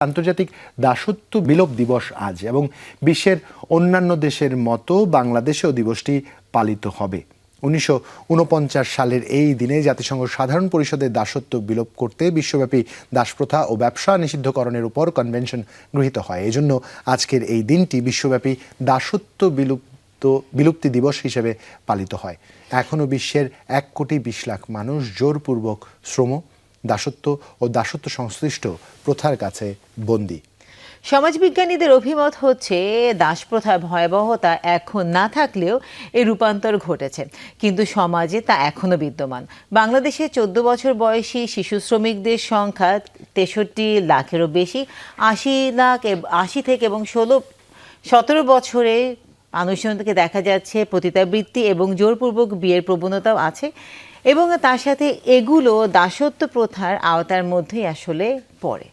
আন্তর্জাতিক দাসত্ব বিলোপ দিবস আজ এবং বিশ্বের অন্যান্য দেশের মতো বাংলাদেশেও দিবসটি পালিত হবে। উনিশশো উনপঞ্চাশ সালের এই দিনে জাতিসংঘ সাধারণ পরিষদের দাসত্ব বিলোপ করতে বিশ্বব্যাপী দাসপ্রথা ও ব্যবসা নিষিদ্ধকরণের উপর কনভেনশন গৃহীত হয়। এজন্য আজকের এই দিনটি বিশ্বব্যাপী দাসত্ব বিলুপ্ত, বিলুপ্তি দিবস হিসেবে পালিত হয়। এখনও বিশ্বের এক কোটি বিশ লাখ মানুষ জোরপূর্বক শ্রম দাসত্ব ও দাসত্ব সংশ্লিষ্ট প্রথার কাছে বন্দী। সমাজবিজ্ঞানীদের অভিমত হচ্ছে, দাসপ্রথার ভয়াবহতা এখন না থাকলেও এর রূপান্তর ঘটেছে। কিন্তু সমাজে তা এখনও বিদ্যমান। বাংলাদেশে চোদ্দ বছর বয়সী শিশু শ্রমিকদের সংখ্যা তেষট্টি লাখেরও বেশি, আশি লাখ আশি থেকে এবং ষোলো, সতেরো বছরে আনুষ্ঠানিকে দেখা যাচ্ছে, পতিতাবৃত্তি এবং জোরপূর্বক বিয়ের প্রবণতাও আছে এবং তার সাথে এগুলো দাসত্ব প্রথার আওতার মধ্যেই আসলে পড়ে।